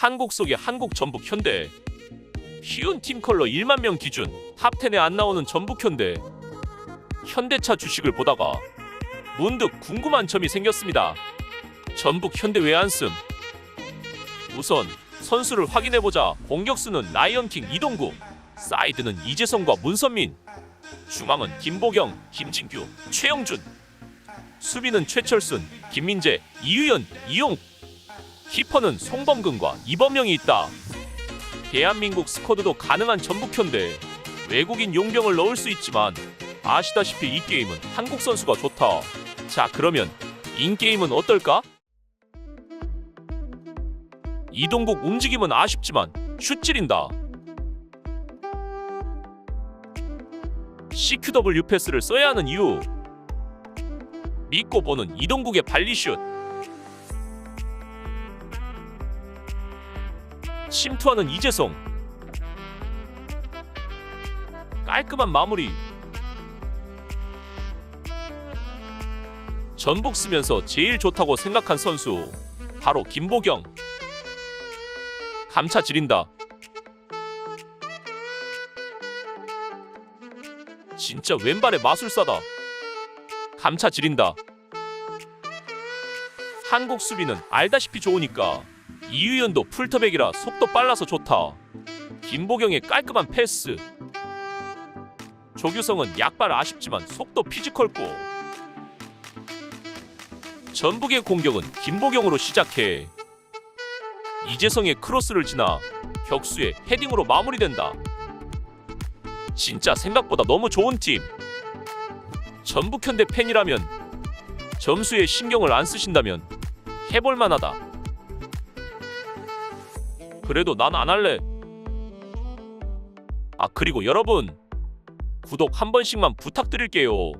한국 속의 한국 전북 현대 쉬운 팀 컬러 1만 명 기준 탑10에 안 나오는 전북 현대 현대차 주식을 보다가 문득 궁금한 점이 생겼습니다. 전북 현대 쓴? 우선 선수를 확인해 보자. 공격수는 라이언킹 이동구, 사이드는 이재성과 문선민, 중앙은 김보경, 김진규, 최영준, 수비는 최철순, 김민재, 이유연, 이용, 키퍼는 송범근과 이범영이 있다. 대한민국 스쿼드도 가능한 전북 현대 외국인 용병을 넣을 수 있지만 아시다시피 이 게임은 한국 선수가 좋다. 자 그러면 인게임은 어떨까? 이동국 움직임은 아쉽지만 슛 찌린다. CQW 패스를 써야 하는 이유. 믿고 보는 이동국의 발리슛. 침투하는 이재성. 깔끔한 마무리. 전북 쓰면서 제일 좋다고 생각한 선수 바로 김보경. 감차 지린다. 진짜 왼발의 마술사다. 감차 지린다. 한국 수비는 알다시피 좋으니까 이유연도 풀터백이라 속도 빨라서 좋다. 김보경의 깔끔한 패스. 조규성은 약발 아쉽지만 속도 피지컬고. 전북의 공격은 김보경으로 시작해. 이재성의 크로스를 지나 격수의 헤딩으로 마무리된다. 진짜 생각보다 너무 좋은 팀. 전북 현대 팬이라면 점수에 신경을 안 쓰신다면 해볼 만하다. 그래도 난 안 할래. 아 그리고 여러분 구독 한 번씩만 부탁드릴게요.